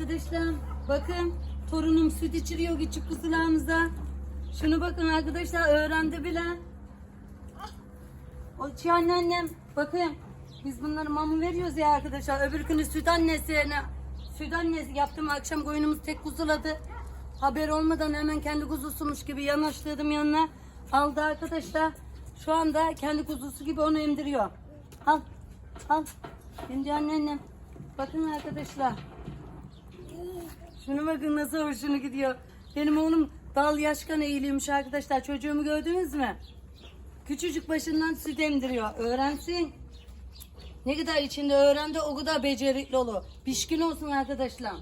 Arkadaşlar bakın torunum süt içiriyor küçük kuzularımıza. Şunu bakın arkadaşlar öğrendi bile. O çiğ anneannem bakın biz bunları mama veriyoruz ya arkadaşlar. Öbür günü süt annesine süt annesi yaptım akşam koyunumuz tek kuzuladı. Haber olmadan hemen kendi kuzusumuş gibi yanaştırdım yanına. Aldı arkadaşlar. Şu anda kendi kuzusu gibi onu emdiriyor. Al. Al. Şimdi anneannem. Bakın arkadaşlar. Şuna bakın nasıl hoşuna gidiyor. Benim oğlum dal yaşkan eğiliyormuş arkadaşlar. Çocuğumu gördünüz mü? Küçücük başından süt emdiriyor. Öğrensin. Ne kadar içinde öğrendi o kadar becerikli olur. Pişkin olsun arkadaşlar.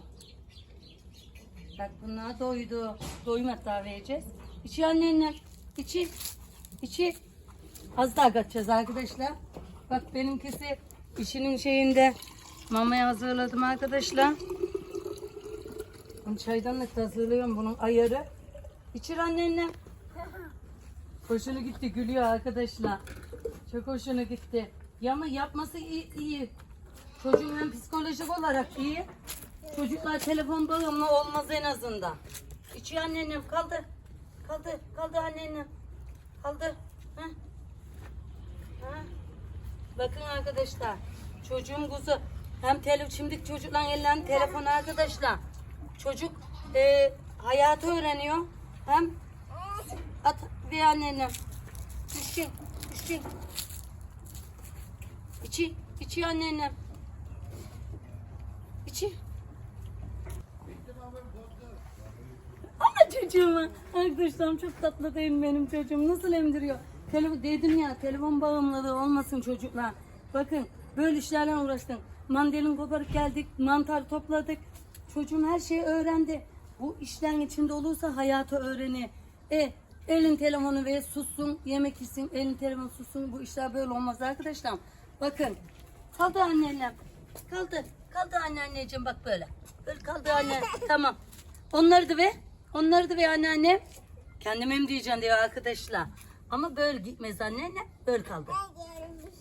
Bak bunlar doydu. Doymadı daha vereceğiz. İçi annenler. İçi. İçi. Az daha kaçacağız arkadaşlar. Bak benimkisi işinin şeyinde mamayı hazırladım arkadaşlar. Ben çaydanlık da hazırlıyorum bunun ayarı. İçir annenle. Hoşuna gitti gülüyor arkadaşlar. Çok hoşuna gitti. Ya yapması iyi. iyi. Çocuğun hem psikolojik olarak iyi. Çocuklar telefon bağımlı olmaz en azından. İçiyor anneannem kaldır. Kaldır. Kaldır anneannem. Kaldır. Heh. Ha? Bakın arkadaşlar. Çocuğum kuzu. Hem telefon şimdi çocukların ellerinde telefon arkadaşlar. Çocuk e, hayatı öğreniyor. Hem at ve anneannem. İçi, içi. İçi, içi anneannem. İçi. Ama çocuğuma. Arkadaşlarım çok tatlı değil benim çocuğum. Nasıl emdiriyor? Telefon, dedim ya telefon bağımlılığı olmasın çocuklar. Bakın böyle işlerle uğraştım. Mandalin koparıp geldik. Mantar topladık. Çocuğum her şeyi öğrendi. Bu işlerin içinde olursa hayatı öğrenir. E elin telefonu ve sussun. Yemek yesin. Elin telefonu sussun. Bu işler böyle olmaz arkadaşlar. Bakın. Kaldı anneannem. Kaldı. Kaldı anneanneciğim bak böyle. Böyle kaldı anne. tamam. Onları da ve onları da ve anneanne. Kendim hem diyeceğim diyor arkadaşlar. Ama böyle gitmez anneanne. Böyle kaldı.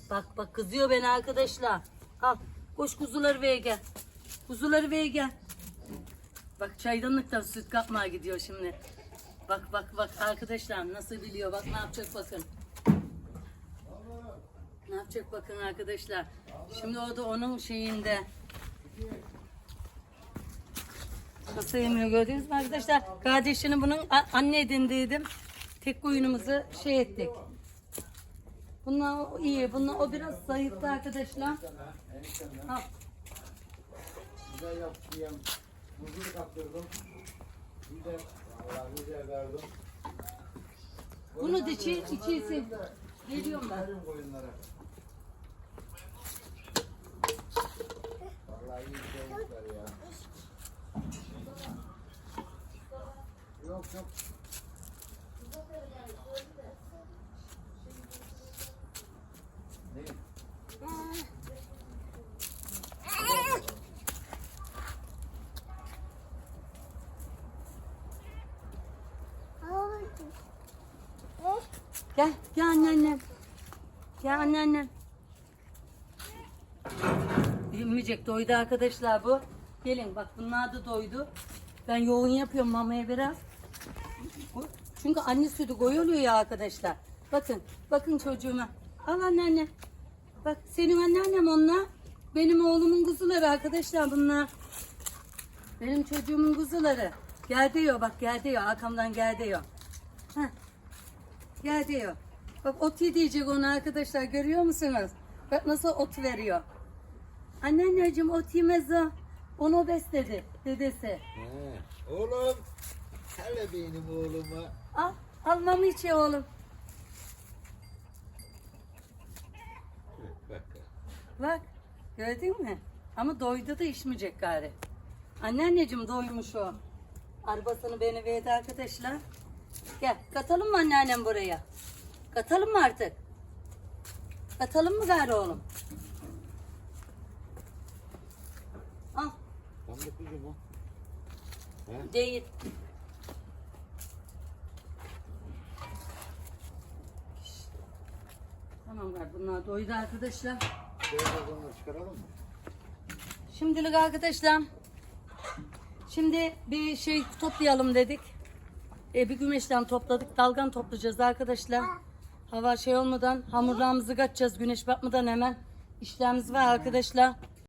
Bak bak kızıyor beni arkadaşlar. Al koş kuzuları ve gel. Kuzuları ve gel. Bak çaydanlıktan süt kapmaya gidiyor şimdi. Bak bak bak arkadaşlar nasıl biliyor. Bak ne yapacak bakın. Ne yapacak bakın arkadaşlar. Şimdi o da onun şeyinde. Nasıl yemiyor gördünüz mü arkadaşlar? Kardeşini bunun anne edindiydim. Tek koyunumuzu şey ettik. Bunlar iyi. Bunlar o biraz zayıftı arkadaşlar. Al. Buzlu kaptırdım. Güzel. Vallahi güzel verdim. Bunu da içi, içi Geliyorum ben. Verin koyunlara. Vallahi iyi çocuklar ya. Yok yok. Ne? Gel, gel anneannem. Gel anneannem. Yemeyecek doydu arkadaşlar bu. Gelin bak bunlar da doydu. Ben yoğun yapıyorum mamaya biraz. Çünkü anne sütü koyuluyor ya arkadaşlar. Bakın, bakın çocuğuma. Al anneanne. Bak senin anneannem onlar. Benim oğlumun kuzuları arkadaşlar bunlar. Benim çocuğumun kuzuları. Gel diyor bak gel diyor arkamdan gel diyor. Heh. Gel diyor. Bak ot diyecek onu arkadaşlar görüyor musunuz? Bak nasıl ot veriyor. Anneanneciğim ot yemez o. Onu besledi dedesi. He. Oğlum. Hele benim oğluma. Al, al mama içi oğlum. Bak. Bak gördün mü? Ama doydu da içmeyecek gari. Anneanneciğim doymuş o. Arabasını beni verdi arkadaşlar. Gel katalım mı anneannem buraya? Katalım mı artık? Katalım mı gari oğlum? Al. Kuzum o. He? Değil. Tamam gari bunlar doydu arkadaşlar. Zaman çıkaralım mı? Şimdilik arkadaşlar Şimdi bir şey toplayalım dedik. E, bir güneşten topladık. Dalgan toplayacağız arkadaşlar. Hava şey olmadan hamurlarımızı kaçacağız güneş batmadan hemen. İşlerimiz var arkadaşlar.